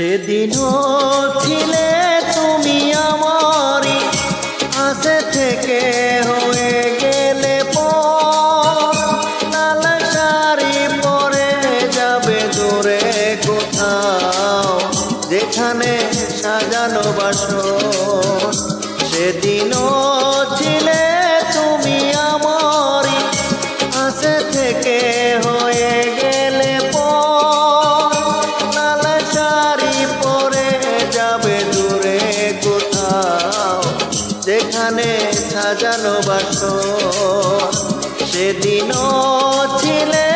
সেদিনও ছিলে তুমি আমারই হাসে থেকে হয়ে গেলে লাল পরে যাবে দূরে কোথাও, যেখানে সাজানো বাসন। সেদিনও ছিলে তুমি আমারই হাসে থেকে যেখানে সাজানো বাস সেদিনও ছিলে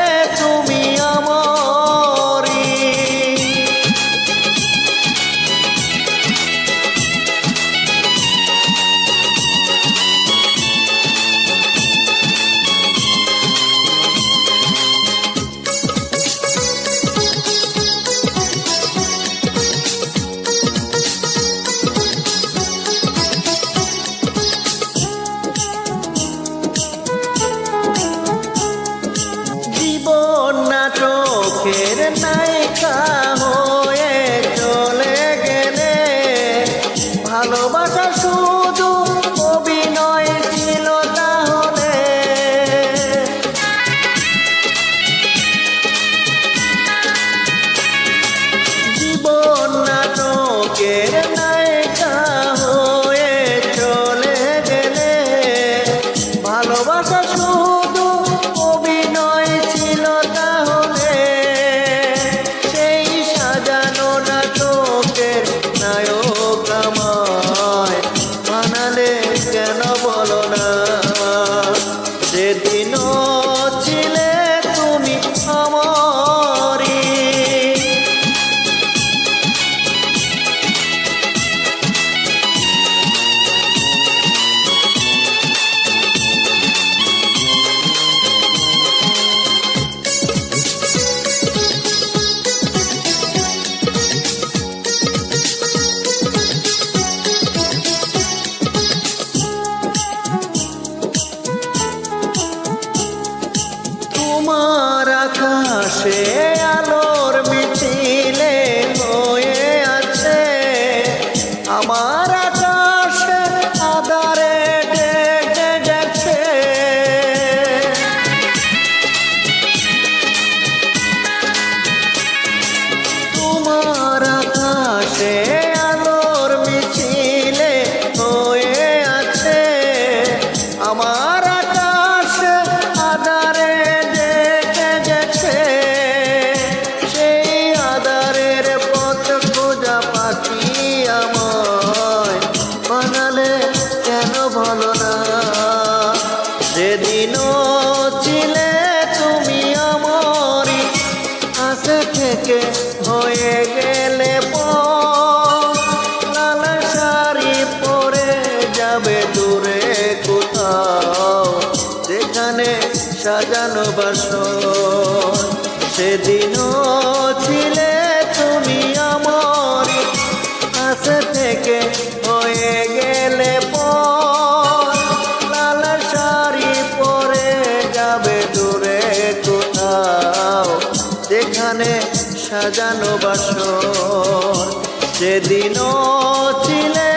তোমার আকাশে সেদিনও ছিলে তুমি আমারই। কাছে থেকে হয়ে গেলে লাল শাড়ি পরে যাবে দূরে কোথাও। যেখানে সাজানো বাসন সেদিনও ছিলে যেখানে সাজানো বাসন সেদিনও ছিলে